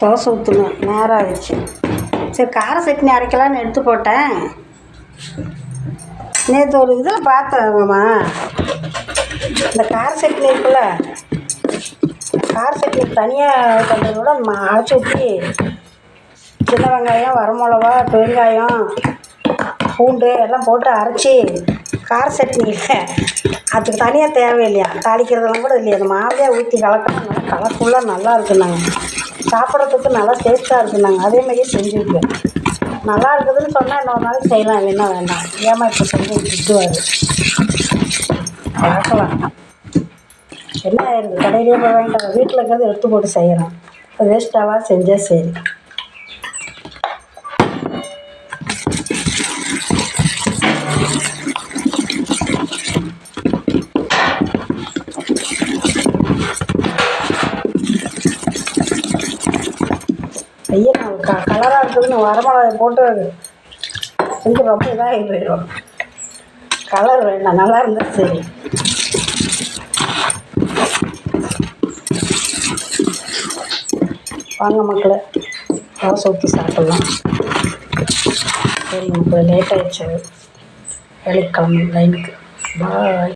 தோசை ஊற்றணும் நேரம் ஆகிடுச்சு சரி கார சட்னி அரைக்கலான்னு எடுத்து போட்டேன். நேற்று ஒரு இதில் பார்த்தேன் மாமா இந்த கார சட்னி இருக்குல்ல கார சட்னி தனியாக பண்ணுறத விட நம்ம அரைச்சி ஊற்றி சின்ன வெங்காயம் வரமிளகா பெருங்காயம் பூண்டு எல்லாம் போட்டு அரைச்சி கார சட்னி இல்லை. அதுக்கு தனியாக தேவையில்லையா? தாளிக்கிறதெல்லாம் கூட இல்லையா? அந்த மாவையாக ஊற்றி கலக்கணும் நல்லா கலர்ஃபுல்லாக நல்லா இருக்குன்னாங்க. சாப்பிட்றதுக்கு நல்லா டேஸ்ட்டாக இருக்குனாங்க அதே மாதிரியே செஞ்சுருக்கேன் நல்லா இருக்குதுன்னு சொன்னால் இன்னொரு நாளைக்கு செய்யலாம் இல்லைன்னா வேண்டாம். ஏமா இப்போ செஞ்சு திட்டுவார் பார்க்கலாம். என்ன ஆயிருக்கு? கடையிலேயே போய் வாங்கிட்டு வீட்டில் இருக்கிறத எடுத்து போட்டு செய்கிறோம் வேஸ்ட்டாவா செஞ்சால் சரி. ஐயா க கலராக இருக்குதுன்னு வரமிளகாய் போட்டு செஞ்சு ரொம்ப இதாகி போயிடும் கலர் வேண்டாம் நல்லா இருந்தால் சரி. வாங்க மக்களை தோசை ஊற்றி சாப்பிட்லாம். சரி மக்களே லேட் ஆயிடுச்சு. வேலைக்கு கிளம்பு லைனுக்கு பாய்